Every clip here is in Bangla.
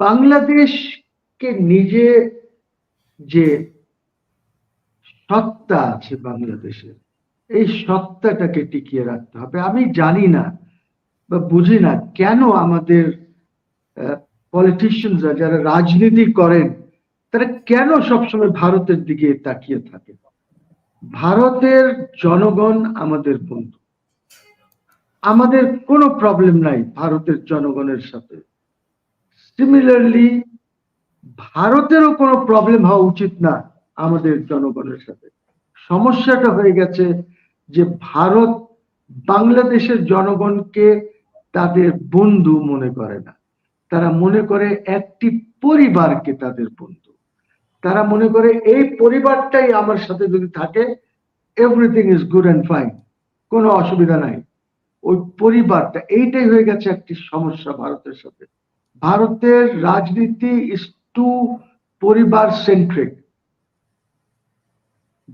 বাংলাদেশকে নিজে যে সত্তা আছে বাংলাদেশের, এই সত্তাটাকে টিকিয়ে রাখতে হবে। আমি জানি না বা বুঝি না কেন আমাদের পলিটিশিয়ানরা যারা রাজনীতি করেন, তারা কেন সবসময় ভারতের দিকে তাকিয়ে থাকে? ভারতের জনগণ আমাদের বন্ধু। আমাদের কোনো প্রবলেম নাই ভারতের জনগণের সাথে। সিমিলারলি ভারতেরও কোনো প্রবলেম হওয়া উচিত না আমাদের জনগণের সাথে। সমস্যাটা হয়ে গেছে যে ভারত বাংলাদেশের জনগণকে তাদের বন্ধু মনে করে না। তারা মনে করে একটি পরিবারকে তাদের বন্ধু। তারা মনে করে এই পরিবারটাই আমার সাথে যদি থাকে everything is good and fine কোনো অসুবিধা নাই। ওই পরিবারটা, এইটাই হয়ে গেছে একটি সমস্যা ভারতের সাথে। ভারতের রাজনীতি ইজ টু পরিবার সেন্ট্রিক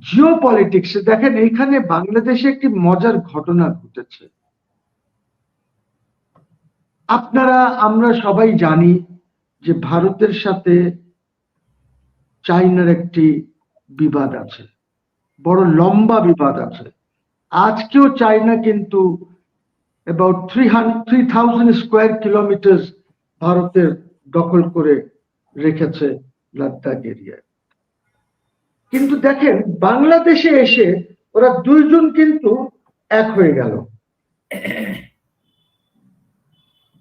জিও পলিটিক্স দেখেন, এইখানে বাংলাদেশে একটি মজার ঘটনা ঘটেছে। আপনারা, আমরা সবাই জানি যে ভারতের সাথে চাইনার একটি বিবাদ আছে, বড় লম্বা বিবাদ আছে। আজকেও চাইনা কিন্তু about three three thousand square kilometre ভারতের দখল করে রেখেছে লাদ্দাখ এরিয়ায়। কিন্তু দেখেন, বাংলাদেশে এসে ওরা দুইজন কিন্তু এক হয়ে গেল।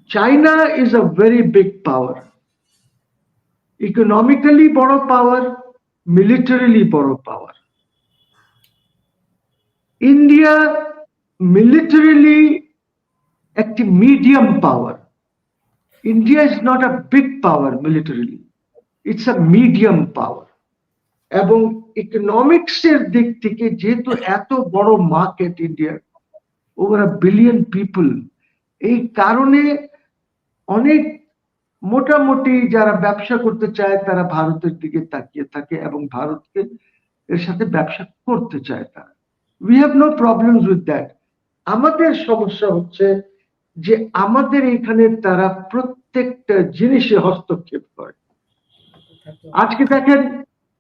China is a very big power economically বড় পাওয়ার মিলিটারিলি বড় পাওয়ার ইন্ডিয়া মিলিটারিলি একটি medium power India is not a big power militarily it's a medium power এবং ইকোনমিক্সের দিক থেকে যেহেতু এত বড় মার্কেট ইন্ডিয়ার ওভার আ বিলিয়ন পিপল এই কারণে অনেক মোটামুটি যারা ব্যবসা করতে চায়, তারা ভারতের দিকে তাকিয়ে থাকে এবং ভারতকে এর সাথে ব্যবসা করতে চায় তারা। We have no problem with that আমাদের সমস্যা হচ্ছে যে আমাদের এখানে তারা প্রত্যেকটা জিনিসে হস্তক্ষেপ করে আজকে দেখেন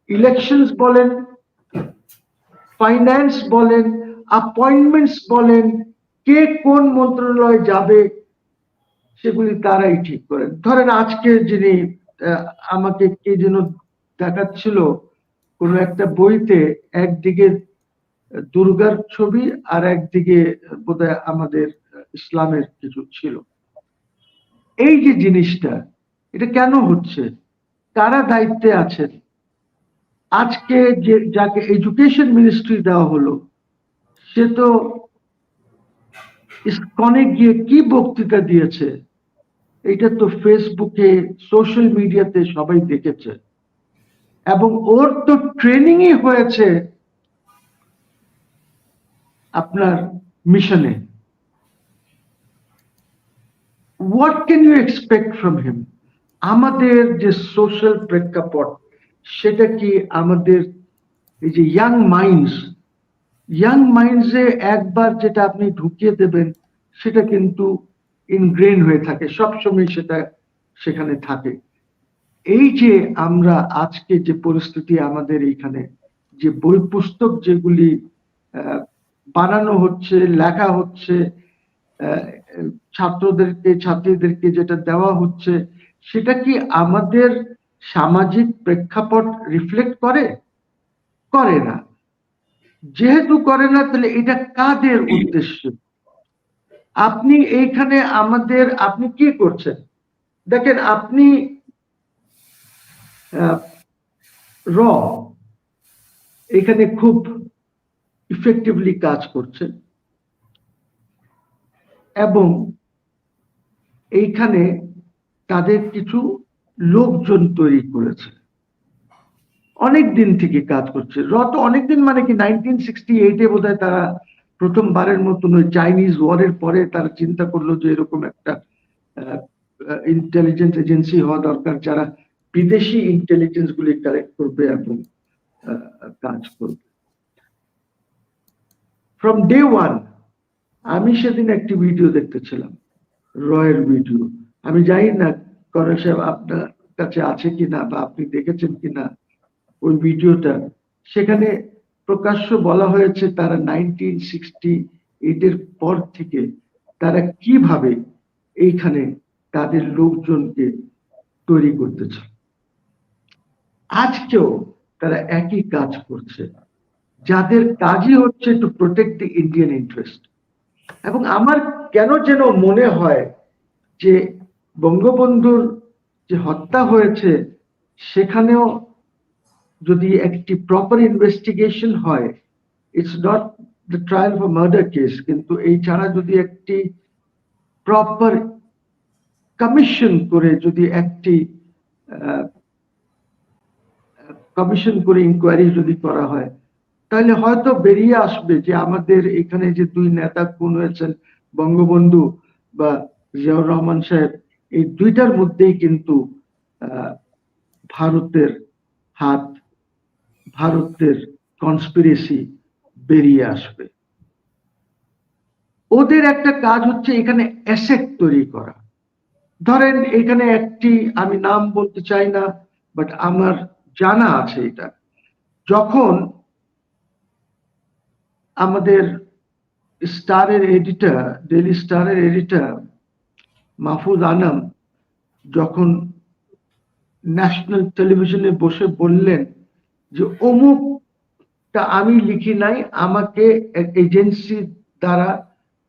ইলেকশনস বলেন ফাইন্যান্স বলেন অ্যাপয়েন্টমেন্টস বলেন কে কোন মন্ত্রণালয়ে যাবে সেগুলি তারাই ঠিক করেন। ধরেন আজকে যিনি আমাকে কে যেন দেখাচ্ছিল কোন একটা বইতে একদিকে দুর্গার ছবি আর একদিকে বোধহয় আমাদের ইসলামের কিছু ছিল। এই যে জিনিসটা, এটা কেন হচ্ছে? কারা দায়িত্বে আছেন? আজকে যে, যাকে এডুকেশন মিনিস্ট্রি দেওয়া হলো, সে তো ইসকনে গিয়ে কি বক্তৃতা দিয়েছে? এটা তো ফেসবুকে সোশ্যাল মিডিয়াতে সবাই দেখেছে। এবং ওর তো ট্রেনিংই হয়েছে আপনার মিশনে what can you expect from him আমাদের যে সোশ্যাল প্রেক্ষাপট, সেটা কি আমাদের এই যে ইয়াং মাইন্ডস ইয়াং মাইন্ডসে একবার যেটা আপনি ঢুকিয়ে দেবেন, সেটা কিন্তু ইনগ্রেন হয়ে থাকে, সবসময় সেটা সেখানে থাকে। এই যে আমরা আজকে যে পরিস্থিতি আমাদের এইখানে, যে বই পুস্তক যেগুলি বানানো হচ্ছে, লেখা হচ্ছে ছাত্রদেরকে, ছাত্রীদেরকে যেটা দেওয়া হচ্ছে, সেটা কি আমাদের সামাজিক প্রেক্ষাপট রিফ্লেক্ট করে? করে না। যেহেতু করে না, তাহলে এটা কাদের উদ্দেশ্য? আপনি এইখানে আমাদের, আপনি কি করছেন? দেখেন, আপনি র, এখানে খুব ইফেক্টিভলি কাজ করছেন। এবং এইখানে তাদের কিছু লোকজন তৈরি করেছে। অনেক দিন থেকে কাজ করছে। র তো অনেকদিন মানে কি নাইনটিন সিক্সটি এইটে বোধ হয় তারা প্রথমবারের মতন ওই চাইনিজ ওয়ারের পরে তারা চিন্তা করল যে এরকম একটা ইন্টেলিজেন্স এজেন্সি হওয়া দরকার যারা বিদেশি ইন্টেলিজেন্স গুলি কালেক্ট করবে এবং কাজ করবে। ফ্রম ডে ওয়ান আমি সেদিন একটি ভিডিও দেখতেছিলাম, রয়ের ভিডিও আমি জানি না করে সাহেব আপনার কাছে আছে কিনা বা আপনি দেখেছেন কিনা ওই ভিডিওটা সেখানে প্রকাশ্য বলা হয়েছে তারা নাইনটিন সিক্সটি এইটের পর থেকে তারা কীভাবে এইখানে তাদের লোকজনকে তৈরি করতেছে। আজকেও তারা একই কাজ করছে। যাদের কাজই হচ্ছে to protect the Indian interest এবং আমার কেন যেন মনে হয় যে বঙ্গবন্ধুর যে হত্যা হয়েছে, সেখানেও যদি একটি প্রপার ইনভেস্টিগেশন হয় it's not the trial for murder case কিন্তু এই ছাড়া যদি একটি প্রপার কমিশন করে যদি একটি কমিশন করে ইনকোয়ারি যদি করা হয় তাহলে হয়তো বেরিয়ে আসবে যে আমাদের এখানে যে দুই নেতা খুন হয়েছেন, বঙ্গবন্ধু বা জিয়াউর রহমান সাহেব, এই দুইটার মধ্যেই কিন্তু ভারতের হাত, ভারতের কনস্পিরেসি বেরিয়ে আসবে। ওদের একটা কাজ হচ্ছে এখানে অ্যাসেট তৈরি করা। ধরেন এখানে একটি, আমি নাম বলতে চাই না বাট আমার জানা আছে এটা। যখন আমাদের স্টারের এডিটর ডেলি স্টারের এডিটর মাহফুজ আনাম যখন ন্যাশনাল টেলিভিশনে বসে বললেন যে, অমুকটা আমি লিখি নাই, আমাকে এজেন্সি দ্বারা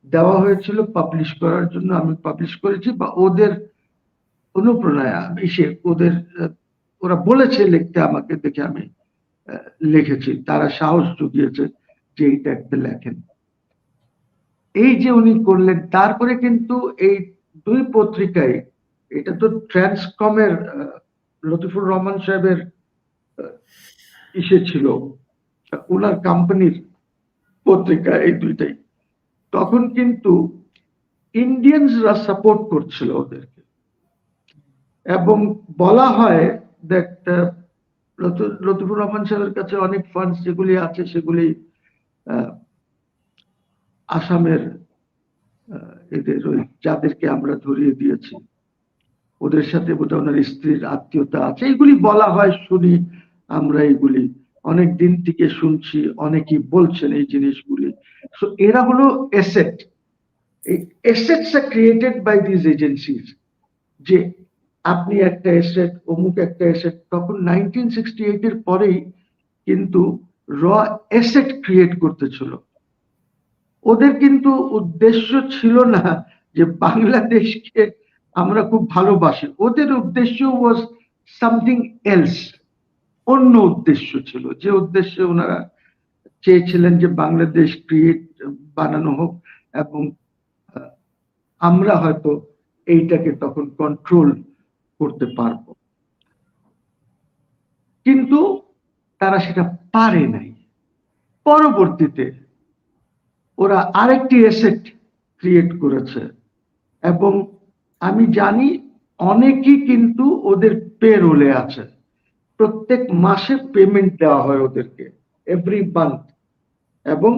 দেওয়া হয়েছিল পাবলিশ করার জন্য আমি পাবলিশ করেছি বা ওদের অনুপ্রেরণায় এসে ওদের, ওরা বলেছে লিখতে আমাকে দেখে আমি লিখেছি, তারা সাহস জুগিয়েছে। যে এইটা একটা লেখেন। এই যে উনি করলেন, তারপরে কিন্তু এই দুই পত্রিকায়, এটা তো ট্রান্সকমের লতিফুর রহমান সাহেবের ইসে ছিল ওনার কোম্পানির পত্রিকা এই দুইটাই। তখন কিন্তু ইন্ডিয়ানসরা সাপোর্ট করছিল ওদেরকে। এবং বলা হয়, দেখ লতিফুর রহমান সাহেবের কাছে অনেক ফান্ড যেগুলি আছে, সেগুলি আসামের এদের ওই যাদেরকে আমরা ধরিয়ে দিয়েছি, ওদের সাথে বোধহয় ওনার স্ত্রীর আত্মীয়তা আছে। এগুলি বলা হয়, শুনি আমরা এগুলি। অনেক দিন থেকে শুনছি, অনেকেই বলছেন এই জিনিসগুলি। সো এরা হলো এসেট এই assets are created by this agencies যে আপনি একটা এসেট অমুক একটা এসেট তখন নাইনটিন সিক্সটি এইট এর পরেই কিন্তু র এসেট ক্রিয়েট করতেছিল ওদের কিন্তু উদ্দেশ্য ছিল না যে বাংলাদেশকে আমরা খুব ভালোবাসি। ওদের উদ্দেশ্য ওয়াজ সামথিং এলস অন্য উদ্দেশ্য ছিল। যে উদ্দেশ্যে ওনারা চেয়েছিলেন যে বাংলাদেশ ক্রিয়েট বানানো হোক এবং আমরা হয়তো এইটাকে তখন কন্ট্রোল করতে পারব। কিন্তু তারা সেটা পারে নাই। পরবর্তীতে ওরা আরেকটি এসেট ক্রিয়েট করেছে এবং আমি জানি অনেকেই কিন্তু ওদের পে রোলে আছে। প্রত্যেক মাসে পেমেন্ট দেওয়া হয় ওদেরকে এভরি মান্থ এবং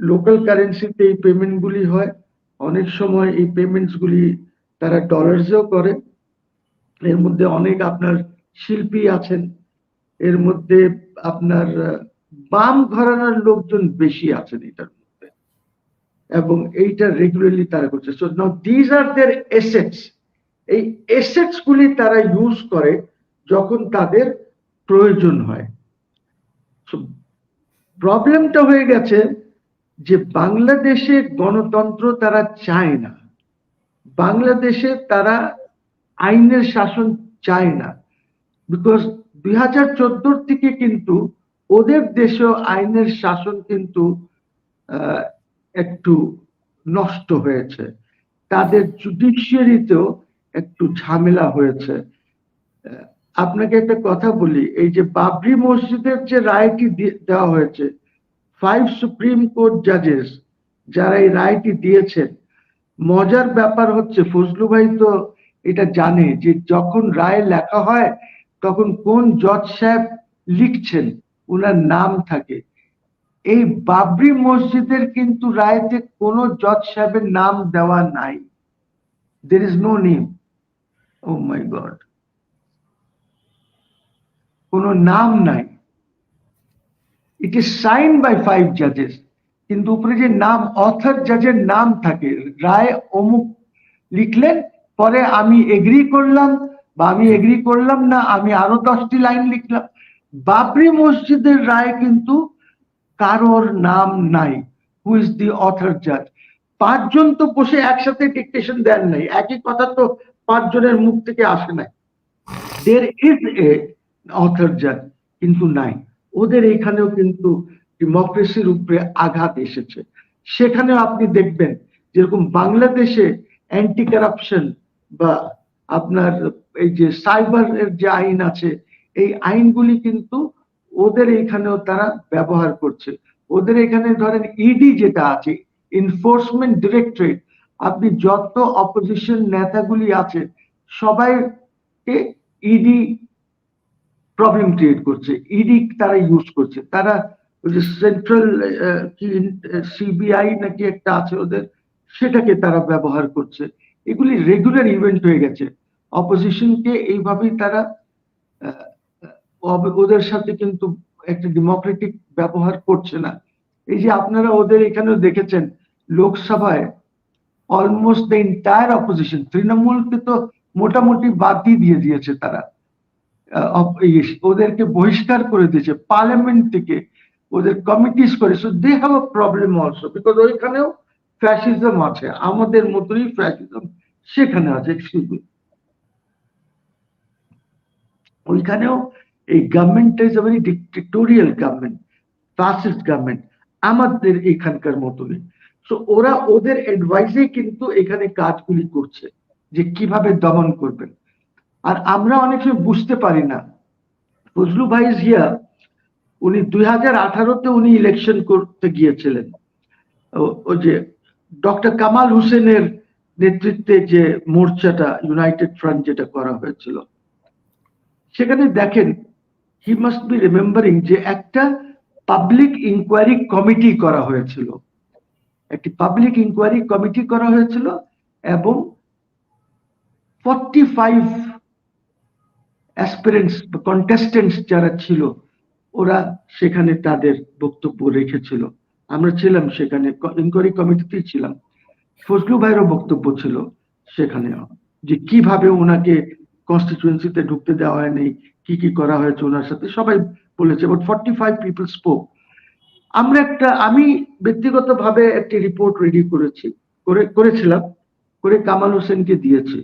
লোকাল কারেন্সিতে এই পেমেন্টগুলি হয়। অনেক সময় এই পেমেন্টসগুলি তারা ডলার্সেও করে। এর মধ্যে অনেক আপনার শিল্পী আছেন। এর মধ্যে আপনার বাম ঘরানার লোকজন বেশি আছেন এটার মধ্যে। এবং এইটা রেগুলারলি তারা করছে। So now these are their assets এই এসেটস গুলি তারা ইউজ করে যখন তাদের প্রয়োজন হয়। প্রবলেমটা হয়ে গেছে যে বাংলাদেশে গণতন্ত্র তারা চায় না। বাংলাদেশে তারা আইনের শাসন চায় না। বিকজ দুই হাজার চোদ্দোর থেকে কিন্তু ওদের দেশেও আইনের শাসন কিন্তু একটু নষ্ট হয়েছে। তাদের জুডিশিয়ারিতেও একটু ঝামেলা হয়েছে। আপনাকে একটা কথা বলি, এই যে বাবরি মসজিদের যে রায়টি দেওয়া হয়েছে ফাইভ সুপ্রিম কোর্ট জাজেস যারা এই রায়টি দিয়েছেন, মজার ব্যাপার হচ্ছে, ফজলু ভাই তো এটা জানে যে যখন রায় লেখা হয় তখন কোন জজ সাহেব লিখছেন ওনার নাম থাকে। এই বাবরি মসজিদের কিন্তু রায়তে কোনো জজ সাহেবের নাম দেওয়া নাই। There is no name oh my God কোনো নাম নাই। It is sign by five জাজেস কিন্তু উপরে যে নাম অথর জাজের নাম থাকে, রায় অমুক লিখলেন, পরে আমি এগ্রি করলাম বা আমি এগ্রি করলাম না, আমি আরও দশটি লাইন লিখলাম। বাবরি মসজিদের রায় কিন্তু কারোর নাম নাই। হু ইজ দি অথর জাজ পাঁচজন তো বসে একসাথে ডিকটেশন দেন নাই। একই কথা তো পাঁচজনের মুখ থেকে আসে নাই। দের ইজ এ অথর জাজ কিন্তু নাই। ওদের এখানেও কিন্তু ডেমোক্রেসির উপরে আঘাত এসেছে। সেখানেও আপনি দেখবেন, যেরকম বাংলাদেশে অ্যান্টি কারাপশন বা আপনার এই যে সাইবার এর যে আইন আছে, এই আইনগুলি কিন্তু ওদের এখানেও তারা ব্যবহার করছে। ওদের এখানে ধরেন ইডি যেটা আছে এনফোর্সমেন্ট ডিরেক্টরেট আপনি যত অপোজিশন নেতাগুলি আছে, সবাইকে ইডি প্রবলেম ক্রিয়েট করছে। ইডি তারা ইউজ করছে। তারা ওই যে সেন্ট্রাল সিবিআই নাকি একটা আছে ওদের, সেটাকে তারা ব্যবহার করছে। এগুলি রেগুলার ইভেন্ট হয়ে গেছে। অপোজিশনকে এইভাবেই তারা ওদের সাথে কিন্তু একটা ডেমোক্রেটিক ব্যবহার করছে না। এই যে আপনারা ওদের এখানেও দেখেছেন, লোকসভায় অলমোস্ট দ্য এন্টায়ার অপোজিশন তৃণমূলকে তো মোটামুটি বাদই দিয়ে দিয়েছে তারা। ওদেরকে বহিষ্কার করে দিয়েছে পার্লামেন্ট থেকে ওদের কমিটিস করে। So they have a problem also because ওইখানেও ফ্যাসিজম আছে, আমাদের মতোই ফ্যাসিজম সেখানে আছে ওইখানেও এই government is very dictatorial government fascist government আমাদের এখানকার মতনই। সো ওরা ওদের অ্যাডভাইসে কিন্তু এখানে কাজগুলি করছে, যে কীভাবে দমন করবেন। আর আমরা অনেক সময় বুঝতে পারি না। ফজলু ভাই জিয়া উনি দুই হাজার আঠারোতে উনি ইলেকশন করতে গিয়েছিলেন। ও যে ডক্টর কামাল হোসেনের নেতৃত্বে যে মোর্চাটা, ইউনাইটেড ফ্রন্ট যেটা করা হয়েছিল, সেখানে দেখেন হি মাস্ট বি রিমেম্বারিং যে একটা পাবলিক ইনকোয়ারি কমিটি করা হয়েছিল। একটি পাবলিক ইনকোয়ারি কমিটি করা হয়েছিল এবং ফর্টি ফাইভ অ্যাসপিরেন্টস কন্টেস্টেন্টস যারা ছিল, ওরা সেখানে তাদের বক্তব্য রেখেছিল। আমরা ছিলাম সেখানে ইনকোয়ারি কমিটিতেই ছিলাম। ফজলু ভাইয়েরও বক্তব্য ছিল সেখানে যে কীভাবে ওনাকে কনস্টিটুয়েন্সিতে ঢুকতে দেওয়া হয়নি, কি কি করা হয়েছে ওনার সাথে, সবাই বলেছে but forty five people spoke আমরা একটা, আমি ব্যক্তিগতভাবে একটি রিপোর্ট রেডি করেছি, করে, করেছিলাম, করে কামাল হোসেনকে দিয়েছি।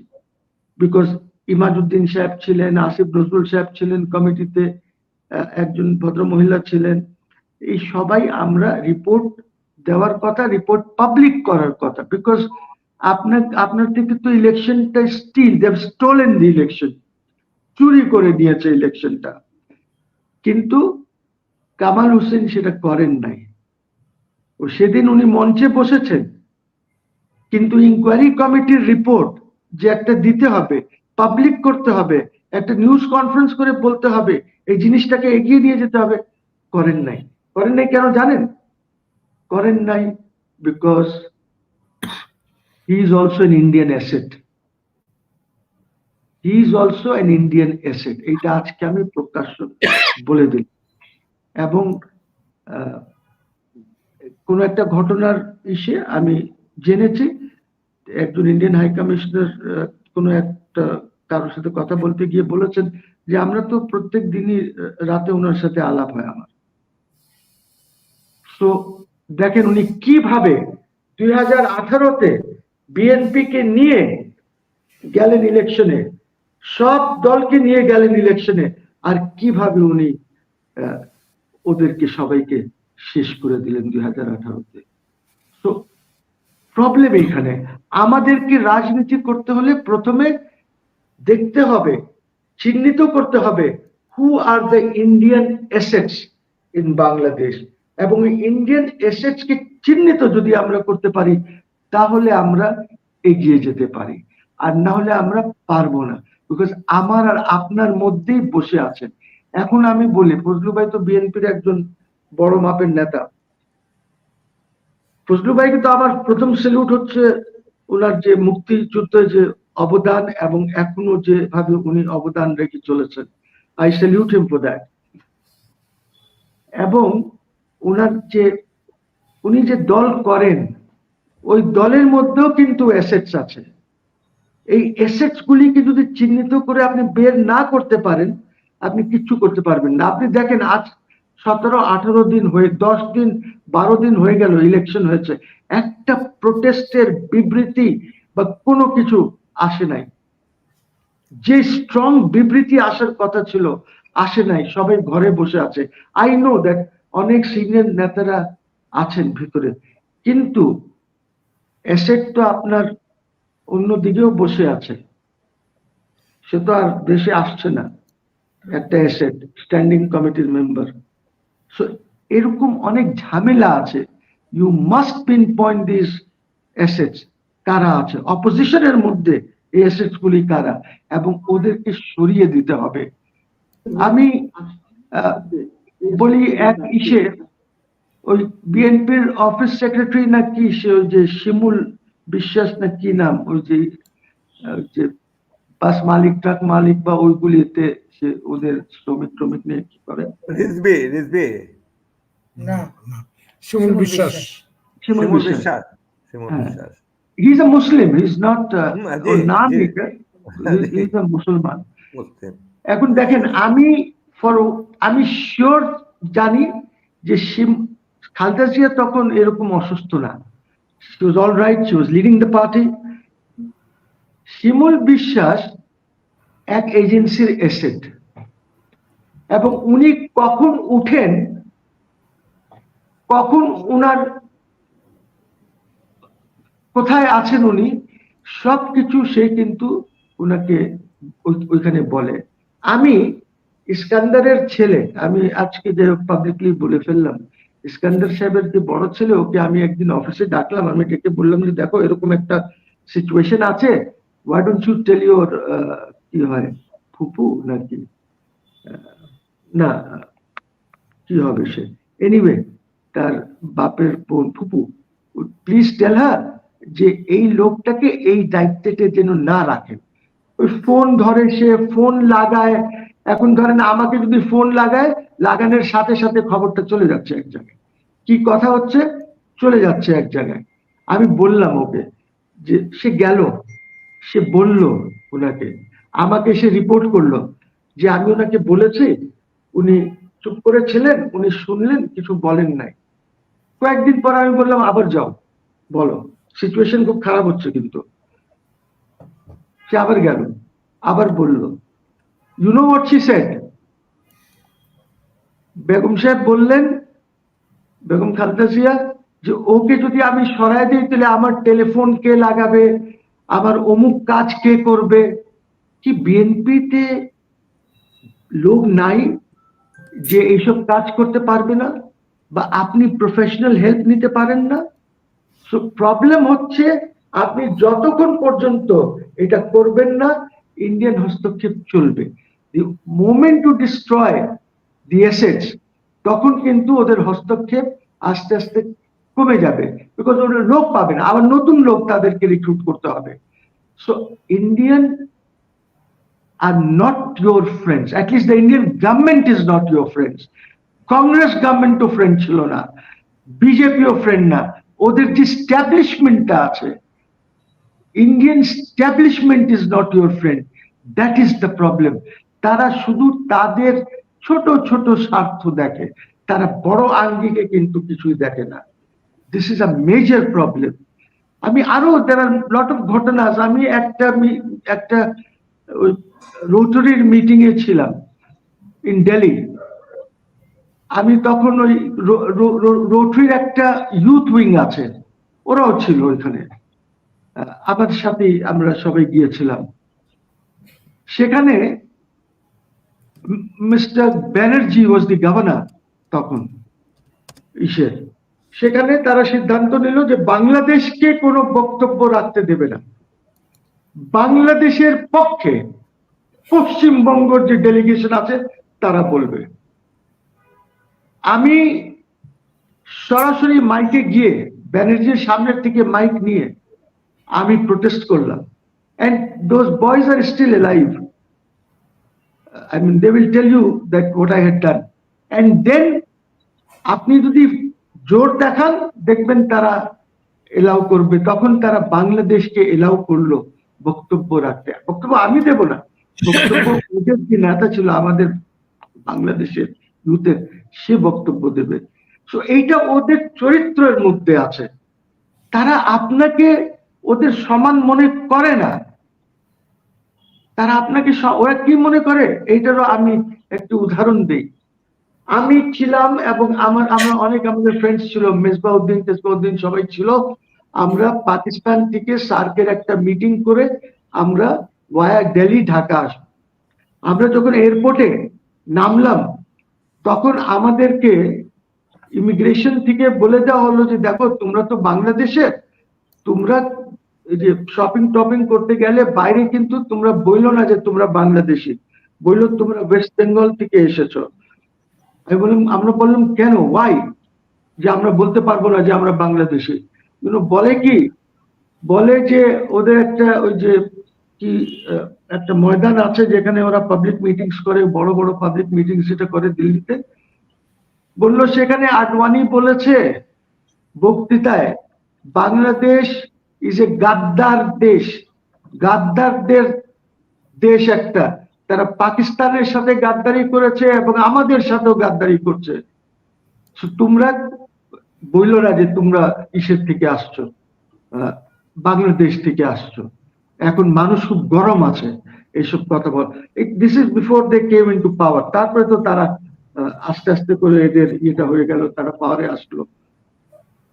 বিকজ ইমাজউদ্দিন সাহেব ছিলেন, আসিফ নজরুল সাহেব ছিলেন কমিটিতে একজন ভদ্র মহিলা ছিলেন এই সবাই আমরা রিপোর্ট দেওয়ার কথা রিপোর্ট পাবলিক করার কথা বিকজ আপনার আপনার থেকে তো ইলেকশনটা still they've stolen the election চুরি করে নিয়েছে ইলেকশনটা কিন্তু কামাল হোসেন সেটা করেন নাই। ও সেদিন উনি মঞ্চে বসেছেন, কিন্তু ইনকোয়ারি কমিটির রিপোর্ট যে একটা দিতে হবে পাবলিক করতে হবে, একটা নিউজ কনফারেন্স করে বলতে হবে, এই জিনিসটাকে এগিয়ে নিয়ে যেতে হবে, করেন নাই। করেন নাই কেন জানেন? করেন নাই because he is also an Indian asset he is also an Indian asset এইটা আজকে আমি প্রকাশ্য বলে দিই এবং কোন একটা ঘটনার ইসে আমি জেনেছি। একজন ইন্ডিয়ান হাই কমিশনার কোন একটা কারোর সাথে কথা বলতে গিয়ে বলেছেন যে, আমরা তো প্রত্যেক দিনই রাতে ওনার সাথে আলাপ হয় আমার। দেখেন উনি কীভাবে দুই হাজার আঠারোতে বিএনপি কে নিয়ে গেলেন ইলেকশনে, সব দলকে নিয়ে গেলেন ইলেকশনে, আর কীভাবে উনি ওদেরকে সবাইকে শেষ করে দিলেন দুই হাজার আঠারোতে। তো প্রবলেম এইখানে, আমাদেরকে রাজনীতি করতে হলে প্রথমে দেখতে হবে, চিহ্নিত করতে হবে who are the Indian assets in Bangladesh এবং ইন্ডিয়ান এসেটস কে চিহ্নিত যদি আমরা করতে পারি, তাহলে আমরা এগিয়ে যেতে পারি। আর না হলে আমরা পারব না। বিকজ আমার আর আপনার মধ্যেই বসে আছেন। এখন আমি বলি, ফজলু ভাই তো বিএনপির একজন বড় মাপের নেতা। ফজলু ভাইকে তো আমার প্রথম সেলুট হচ্ছে ওনার যে মুক্তিযুদ্ধে যে অবদান এবং এখনও যেভাবে উনি অবদান রেখে চলেছেন। I salute him for that এবং ওনার যে, উনি যে দল করেন, ওই দলের মধ্যেও কিন্তু অ্যাসেটস আছে। এই অ্যাসেটস গুলিকে যদি চিহ্নিত করে আপনি বের না করতে পারেন, আপনি কিচ্ছু করতে পারবেন না। আপনি দেখেন আজ সতেরো, আঠারো দিন হয়ে, দশ দিন, বারো দিন হয়ে গেল ইলেকশন হয়েছে। একটা প্রোটেস্টের বিবৃতি বা কোনো কিছু আসে নাই। যে স্ট্রং বিবৃতি আসার কথা ছিল, আসে নাই, সবাই ঘরে বসে আছে। আই নো দ্যাট অনেক সিনিয়র নেতারা আছেন ভিতরে। কিন্তু অ্যাসেট তো আপনার অন্যদিকেও বসে আছে। সে তো আর দেশে আসছে না, একটা অ্যাসেট, স্ট্যান্ডিং কমিটির মেম্বার। সো এরকম অনেক ঝামেলা আছে। You must pinpoint this assets কারা আছে? অপোজিশনের মধ্যে এই অ্যাসেটস গুলি কারা? এবং ওদেরকে সরিয়ে দিতে হবে। আমি বলি এক ইসে ওই বিএনপির অফিস সেক্রেটারি না কি সে ওই যে শিমুল বিশ্বাস না কি নাম ওই যে যে বাস মালিক ট্রাক মালিক বা ওইগুলিতে সে ওদের শ্রমিক শ্রমিক নিয়ে কি করে? রিজবি রিজবি না না শিমুল বিশ্বাস। শিমুল শিমুল বিশ্বাস। শিমুল হ্যাঁ। Biswas. He is a Muslim he is not নাম। হি ইজ আ মুসলমান মুসলিম। এখন দেখেন আমি ফর আমি শিওর জানি যে খালেদা জিয়া তখন এরকম অসুস্থ না। She was all right she was leading the party Shimul Biswas এক এজেন্সির এসেট এবং উনি কখন উঠেন, কখন উনার কোথায় আছেন উনি, সবকিছু সে কিন্তু ওই- ওইখানে বলে। আমি ইস্কান্দারের ছেলে, আমি আজকে যে পাবলিকলি বলে ফেললাম, ইস্কান্দার সাহেবের যে বড় ছেলে, ওকে আমি একদিন অফিসে ডাকলাম, আমি ডেকে বললাম যে, দেখো, এরকম একটা সিচুয়েশন আছে why don't you tell your কি হয়, ফুপু নাকি না, কি হবে সে? এনিওয়ে তার বাপের বোন ফুপু প্লিজ টেল হার যে, এই লোকটাকে এই দায়িত্বটা যেন না রাখেন ওই ফোন ধরে সে ফোন লাগায় এখন ধরেন আমাকে যদি ফোন লাগায়, লাগানোর সাথে সাথে খবরটা চলে যাচ্ছে এক জায়গায়। কি কথা হচ্ছে? চলে যাচ্ছে এক জায়গায়। আমি বললাম ওকে যে, সে গেল। সে বলল ওনাকে। আমাকে সে রিপোর্ট করল যে, আমি ওনাকে বলেছি, উনি চুপ করেছিলেন উনি শুনলেন, কিছু বলেন নাই। কয়েকদিন পর আমি বললাম, আবার যাও। বলো। সিচুয়েশন খুব খারাপ হচ্ছে কিন্তু। সে আবার গেল। আবার বলল you know what she said Begum Saheb বললেন, বেগম খালেদা জিয়া, যে ওকে যদি আমি সরাই দিই, তাহলে আমার টেলিফোন কে লাগাবে? আমার অমুক কাজ কে করবে? কি বিএনপিতে লোক নাই যে এইসব কাজ করতে পারবে না? বা আপনি প্রফেশনাল হেল্প নিতে পারেন না? সো প্রবলেম হচ্ছে আপনি যতক্ষণ পর্যন্ত এটা করবেন না ইন্ডিয়ান হস্তক্ষেপ চলবে। The moment to destroy the assets তখন কিন্তু ওদের হস্তক্ষেপ আস্তে আস্তে কমে যাবে বিকজ ওরা লোক পাবে না। আবার নতুন লোক তাদেরকে রিক্রুট করতে হবে। So Indian not your friends. At least the Indian government is not your friends. Congress গভর্নমেন্টও friend ছিল না। বিজেপিও ফ্রেন্ড না। ওদের যে স্ট্যাবলিশমেন্টটা আছে Indian establishment is not your friend that is the problem তারা শুধু তাদের ছোট ছোট স্বার্থ দেখে। তারা বড় আঙ্গিকে কিন্তু কিছুই দেখে না। This is a major problem আমি আরও দেয়ার লট অফ ঘটনা। আমি একটা একটা রোটারির মিটিং এ ছিলাম ইন দিল্লি আমি তখন ওই রোটারির একটা ইউথ উইং আছে। ওরাও ছিল ওইখানে। আমার সাথে আমরা সবাই গিয়েছিলাম। সেখানে mister Banerjee was the governor তখন ইসের সেখানে তারা সিদ্ধান্ত নিল যে বাংলাদেশকে কোনো বক্তব্য রাখতে দেবে না। বাংলাদেশের পক্ষে পশ্চিমবঙ্গের যে ডেলিগেশন আছে, তারা বলবে। আমি সরাসরি মাইকে গিয়ে ব্যানার্জির সামনের থেকে মাইক নিয়ে, আমি প্রোটেস্ট করলাম। And those boys are still alive. I mean, they will tell you that what I had done. And then আপনি যদি জোর দেখান দেখবেন তারা এলাও করবে। তখন তারা বাংলাদেশকে এলাও করল বক্তব্য রাখতে। বক্তব্য আমি দেব না। বক্তব্য ওদের যে নেতা ছিল আমাদের বাংলাদেশের ইউথের সে বক্তব্য দেবে। তো এইটা ওদের চরিত্রের মধ্যে আছে। তারা আপনাকে ওদের সমান মনে করে না। তারা আপনাকে ওরা কি মনে করে? এইটারও আমি একটি উদাহরণ দিই। আমি ছিলাম এবং আমার, আমরা অনেক আমাদের ফ্রেন্ডস ছিল মেজবাউদ্দিন তেজবাউদ্দিন সবাই ছিল। আমরা পাকিস্তান থেকে সার্কের একটা মিটিং করে আমরা ওয়ায়া দিল্লি ঢাকা আসব আমরা যখন এয়ারপোর্টে নামলাম, তখন আমাদেরকে ইমিগ্রেশন থেকে বলে দেওয়া হলো যে, দেখো, তোমরা তো বাংলাদেশের, তোমরা যে শপিং টপিং করতে গেলে বাইরে কিন্তু তোমরা বইলো না যে তোমরা বাংলাদেশি। বইলো তোমরা ওয়েস্ট বেঙ্গল থেকে এসেছ। আমি বললাম, আমরা বললাম, কেন? ওয়াই যে আমরা বলতে পারব না যে আমরা বাংলাদেশি। বলে কি? বলে যে ওদের একটা ওই যে কি একটা ময়দান আছে যেখানে ওরা পাবলিক মিটিংস করে, বড় বড় পাবলিক মিটিং সেটা করে দিল্লিতে। বলল, সেখানে আডওয়ানি বলেছে বক্তৃতায়, বাংলাদেশ ইজ এ গাদ্দার দেশ। গাদ্দারদের দেশ একটা। তারা পাকিস্তানের সাথে গাদ্দারি করেছে এবং আমাদের সাথেও গাদ্দারি করছে। তোমরা বলল না যে তোমরা ইসের থেকে আসছো বাংলাদেশ থেকে আসছো। এখন মানুষ খুব গরম আছে, এইসব কথা বল। This is before they came into power তারপরে তো তারা আস্তে আস্তে করে এদের ইয়েটা হয়ে গেল, তারা পাওয়ারে আসলো।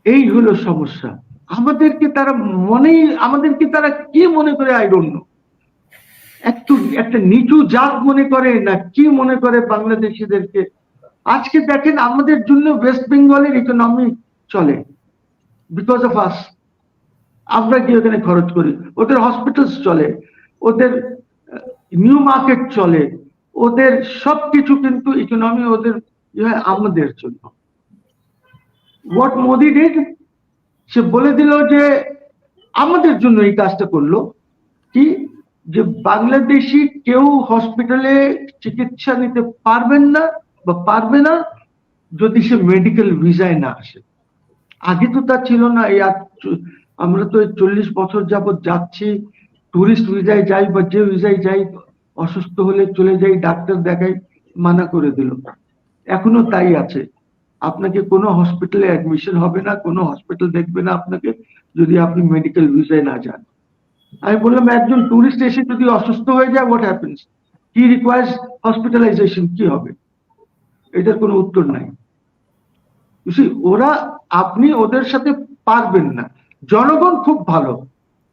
এই হলো সমস্যা। আমাদেরকে তারা মনেই আমাদেরকে তারা কি মনে করে আই ডোন্ট নো একটু, একটা নিচু জাত মনে করে না কি মনে করে বাংলাদেশিদেরকে? আজকে দেখেন আমাদের জন্য ওয়েস্ট বেঙ্গলের ইকোনমি চলে। বিকজ অফ আস আমরা কি ওখানে খরচ করি। ওদের হসপিটালস চলে। ওদের নিউ মার্কেট চলে। ওদের সবকিছু কিন্তু ইকোনমি ওদের ইয়ে আমাদের জন্য। হোয়াট মোদি ডিড সে বলে দিল যে আমাদের জন্য এই কাজটা করল। কি? যে বাংলাদেশি কেউ হসপিটালে চিকিৎসা নিতে পারবেন না বা পারবে না যদি সে মেডিকেল ভিসায় না আসে। আগে তো তা ছিল না, এই আমরা তো চল্লিশ বছর যাবত যাচ্ছি টুরিস্ট ভিসায় যাই বা যে ভিসায় যাই, অসুস্থ হলে চলে যাই, ডাক্তার দেখাই, মানা করে দিল। এখনও তাই আছে। আপনাকে কোনো হসপিটালে অ্যাডমিশন হবে না, কোনো হসপিটাল দেখবে না আপনাকে যদি আপনি মেডিকেল ভিসায় না যান। আমি বললাম, একজন টুরিস্ট এসে যদি অসুস্থ হয়ে যায় হোয়াট হ্যাপেন্স কি রিকোয়ার্স হসপিটালাইজেশন কি হবে? এটার কোনো উত্তর নাই। ওরা, আপনি ওদের সাথে পারবেন না। জনগণ খুব ভালো,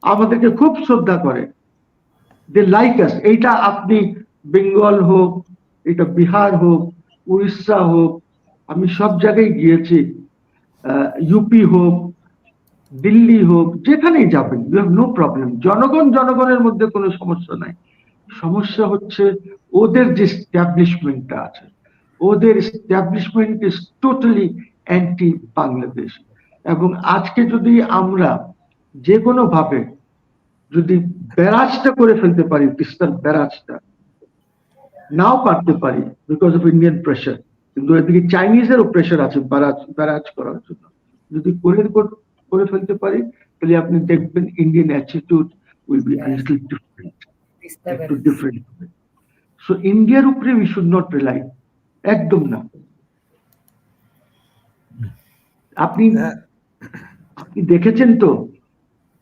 আমাদেরকে খুব শ্রদ্ধা করে। দে লাইক আস এইটা আপনি বেঙ্গল হোক, এটা বিহার হোক, উড়িষ্যা হোক আমি সব জায়গায় গিয়েছি ইউপি হোক, দিল্লি হোক, যেখানেই যাবেন ইউ হ্যাভ নো প্রবলেম জনগণ জনগণের মধ্যে কোনো সমস্যা নাই। সমস্যা হচ্ছে ওদের যে স্ট্যাবলিশমেন্টটা আছে, ওদের establishment is totally anti Bangladesh এবং আজকে যদি আমরা যে কোনো ভাবে যদি ব্যারাজটা করে ফেলতে পারি তিস্তার ব্যারাজটা, নাও পারতে পারি বিকজ অফ ইন্ডিয়ান প্রেশার কিন্তু এদিকে চাইনিজেরও প্রেশার আছে ব্যারাজ ব্যারাজ করার জন্য। যদি করে করে ফেলতে পারি তাহলে আপনি দেখবেন Indian attitude will be little different একটু ডিফারেন্ট সো ইন্ডিয়ার উপরে উই শুড নট রিলাই একদম না। আপনি হ্যাঁ, আপনি দেখেছেন তো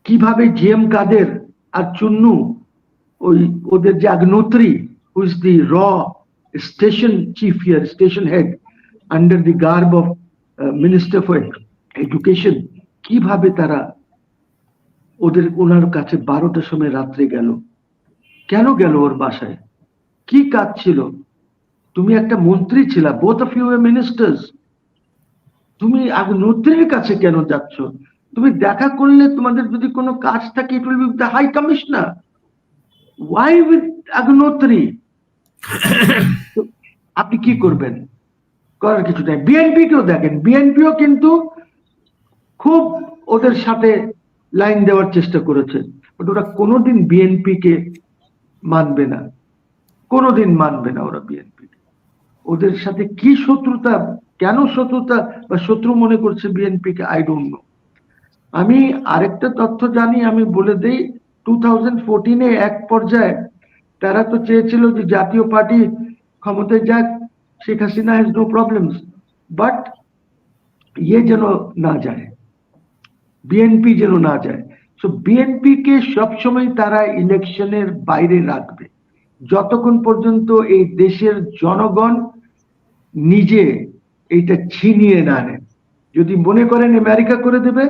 কীভাবে জিএম কাদের আর চুন্নু ওই ওদের যে আগ্নোত্রী হুইজ দি র station chief year station head under the garb of minister for education কীভাবে তারা ওদের, ওনার কাছে বারোটার সময় রাত্রে গেল? কেন গেল ওর বাসায়? কি কাজ ছিল? তুমি একটা মন্ত্রী ছিলা বোথ অফ ইউ মিনিস্টার্স তুমি আগ্নোত্রীর কাছে কেন যাচ্ছ? তুমি দেখা করলে তোমাদের যদি কোনো কাজ থাকে it will be the high commissioner Y with আগ্নোত্রী আপনি কি করবেন? করার কিছু নাই। বিএনপি কেও দেখেন। বিএনপিও কিন্তু খুব ওদের সাথে লাইন দেওয়ার চেষ্টা করেছে। ওরা কোনোদিন বিএনপি কে মানবে না। কোনোদিন মানবে না ওরা বিএনপি ওদের সাথে কি শত্রুতা, কেন শত্রুতা বা শত্রু মনে করছে বিএনপি কে আই ডোন্ট নো আমি আরেকটা তথ্য জানি, আমি বলে দেই টু থাউজেন্ড ফোরটিনে এক পর্যায়ে তারা তো চেয়েছিল যে জাতীয় পার্টি ক্ষমতায় যাক, Sheikh Hasina has no problems but ইয়ে যেন না যায় বিএনপি যেন না যায়। সো বিএনপি কে সবসময় তারা ইলেকশনের বাইরে রাখবে। যতক্ষণ পর্যন্ত এই দেশের জনগণ নিজে এইটা ছিনিয়ে না নেন যদি মনে করেন আমেরিকা করে দেবে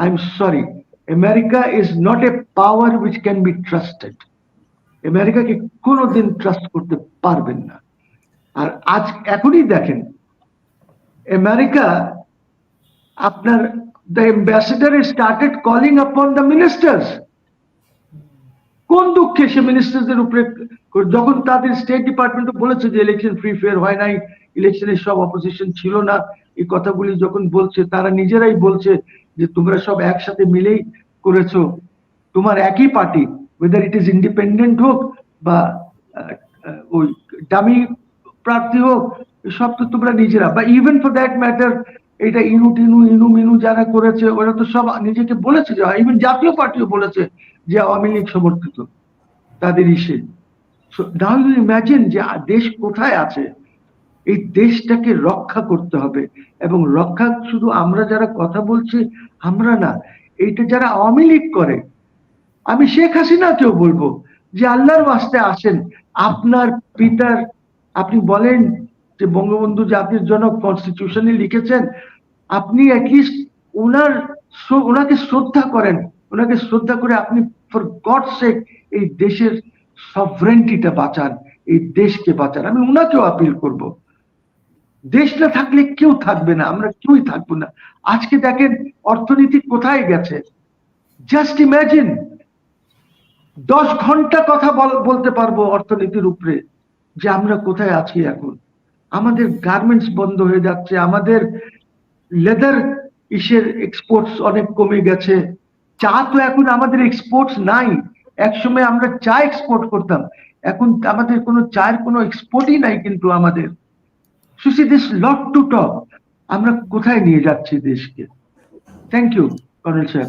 I am sorry America is not a power which can be trusted আমেরিকাকে কোনোদিন ট্রাস্ট করতে পারবেন না। আর আজ এখনই দেখেন, আমেরিকা আপনার the ambassador started calling upon the ministers কোন দুঃখে সে মিনিস্টারদের উপরে যখন তাদের স্টেট ডিপার্টমেন্ট বলেছে যে ইলেকশন ফ্রি ফেয়ার হয় নাই ইলেকশনের সব অপোজিশন ছিল না। এই কথাগুলি যখন বলছে, তারা নিজেরাই বলছে যে তোমরা সব একসাথে মিলেই করেছ। তোমার একই party whether it is independent হোক বা ওই দামি প্রার্থী হোক, সব তো তোমরা নিজেরা। বা ইভেন ফর দ্যাট ম্যাটার এটা ইনু টিনু, ইনু মিনু যারা করেছে, ওরা তো সব নিজেকে বলেছে যে ইভেন জাতীয় পার্টিও বলেছে যে, আওয়ামী লীগ সমর্থিত তাদের ইসে। নাও ইউ ইম্যাজিন যে দেশ কোথায় আছে? এই দেশটাকে রক্ষা করতে হবে। এবং রক্ষা, শুধু আমরা যারা কথা বলছি, আমরা না। এইটা যারা আওয়ামী লীগ করে আমি শেখ হাসিনাকেও বলব যে আল্লাহর ওয়াস্তে আসেন। আপনার পিতার, আপনি বলেন যে বঙ্গবন্ধু জাতির জনক কনস্টিটিউশনে লিখেছেন, আপনি অ্যাটলিস্ট ওনার ওনাকে শ্রদ্ধা করেন। ওনাকে শ্রদ্ধা করে আপনি ফর গড সেক এই দেশের সভরেন্টিটা বাঁচান, এই দেশকে বাঁচান। আমি ওনাকেও আপিল করব। দেশ না থাকলে কেউ থাকবে না, আমরা কেউই থাকব না। আজকে দেখেন অর্থনীতি কোথায় গেছে? জাস্ট ইম্যাজিন দশ ঘণ্টা কথা বল- বলতে পারব অর্থনীতির উপরে যে আমরা কোথায় আছি এখন। আমাদের গার্মেন্টস বন্ধ হয়ে যাচ্ছে, আমাদের লেদার ইসের এক্সপোর্টস অনেক কমে গেছে। চা তো এখন আমাদের এক্সপোর্টস নাই। একসময় আমরা চা এক্সপোর্ট করতাম। এখন আমাদের কোনো চায়ের কোনো এক্সপোর্টই নাই কিন্তু আমাদের। সুসি দিস লট টু টপ আমরা কোথায় নিয়ে যাচ্ছি দেশকে? থ্যাংক ইউ কর্নেল সাহেব